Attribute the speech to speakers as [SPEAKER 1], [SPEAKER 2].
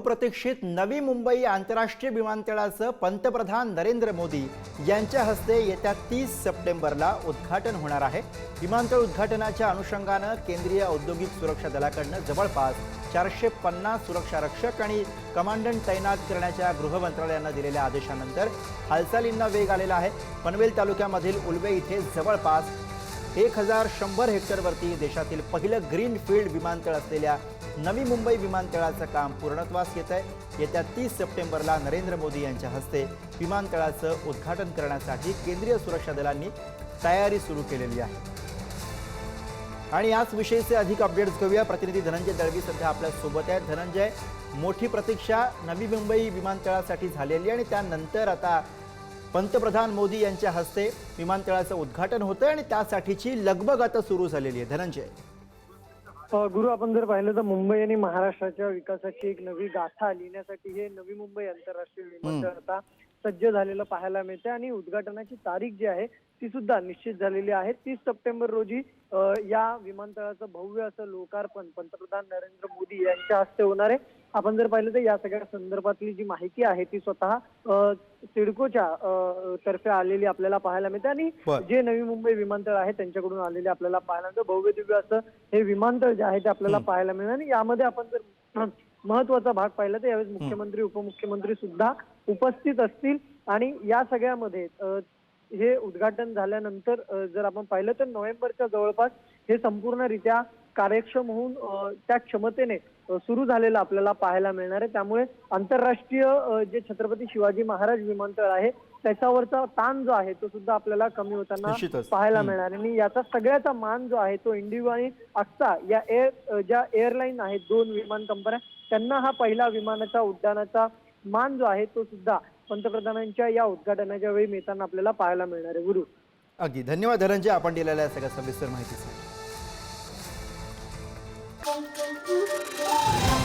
[SPEAKER 1] बहुप्रतीक्षित नवी मुंबई आंतरराष्ट्रीय विमानतळाचं पंतप्रधान नरेंद्र मोदी यांच्या हस्ते येत्या तीस सप्टेंबरला उद्घाटन होणार आहे. विमानतळ उद्घाटनाच्या अनुषंगानं केंद्रीय औद्योगिक सुरक्षा दलाकडनं जवळपास चारशे पन्नास सुरक्षा रक्षक आणि कमांडंट तैनात करण्याच्या गृह मंत्रालयानं दिलेल्या आदेशानंतर हालचालींना वेग आलेला आहे. पनवेल तालुक्यामधील उलवे इथे जवळपास एक हजार शंभर हेक्टरवरती देशातील पहिलं ग्रीन फील्ड विमानतळ असलेल्या नवी मुंबई विमानतळाचं काम पूर्णत्वास येत आहे. येत्या तीस सप्टेंबरला नरेंद्र मोदी यांच्या हस्ते विमानतळाचं उद्घाटन करण्यासाठी केंद्रीय सुरक्षा दलांनी तयारी सुरू केलेली आहे. आणि याच विषयीचे अधिक अपडेट्स घेऊया. प्रतिनिधी धनंजय दळवी सध्या आपल्यासोबत आहेत. धनंजय मोठी प्रतीक्षा नवी मुंबई विमानतळासाठी झालेली आणि त्यानंतर आता पंतप्रधान मोदी यांच्या हस्ते विमानतळाचं उद्घाटन होतं आणि त्यासाठीची लगबग आता सुरू झालेली आहे. धनंजय.
[SPEAKER 2] गुरु आपण जर पाहिलं तर मुंबई आणि महाराष्ट्राच्या विकासाची एक नवी गाथा लिहिण्यासाठी हे नवी मुंबई आंतरराष्ट्रीय विमानतळ आता सज्ज झालेलं पाहायला मिळते आणि उद्घाटनाची तारीख जी आहे ती सुद्धा निश्चित झालेली आहे. तीस सप्टेंबर रोजी या विमानतळाचं भव्य असं लोकार्पण पंतप्रधान नरेंद्र मोदी यांच्या हस्ते होणार आहे. आपण जर पाहिलं तर या सगळ्या संदर्भातली जी माहिती आहे ती स्वतः अ, सिडकोच्या अ, तर्फे आलेली आपल्याला पाहायला मिळते आणि. जे नवी मुंबई विमानतळ आहे त्यांच्याकडून आलेले आपल्याला पाहायला मिळतं. भव्य दिव्य असं हे विमानतळ जे आहे ते आपल्याला पाहायला मिळेल आणि यामध्ये आपण जर महत्त्वाचा भाग पाहिला तर यावेळेस मुख्यमंत्री उपमुख्यमंत्री सुद्धा उपस्थित असतील आणि या सगळ्यामध्ये हे उद्घाटन झाल्यानंतर जर आपण पाहिलं तर नोव्हेंबरच्या जवळपास हे संपूर्णरित्या कार्यक्षम होऊन त्या क्षमतेने सुरू झालेलं आपल्याला पाहायला मिळणार आहे. त्यामुळे आंतरराष्ट्रीय जे छत्रपती शिवाजी महाराज विमानतळ आहे त्याच्यावरचा ताण जो आहे तो सुद्धा आपल्याला कमी होताना. पाहायला मिळणार आणि याचा सगळ्याचा मान जो आहे तो इंडिगो आणि अक्सा या एअर ज्या एअरलाईन आहेत दोन विमान कंपन्या त्यांना हा पहिला विमानाचा उड्डाणाचा मान जो आहे तो सुद्धा पंतप्रधानांच्या या उद्घाटनाच्या वेळी मिळताना आपल्याला पाहायला मिळणार आहे. गुरु.
[SPEAKER 1] अगदी. धन्यवाद धनंजय. आपण दिलेल्या सगळ्या सविस्तर माहितीसाठी. Thank you.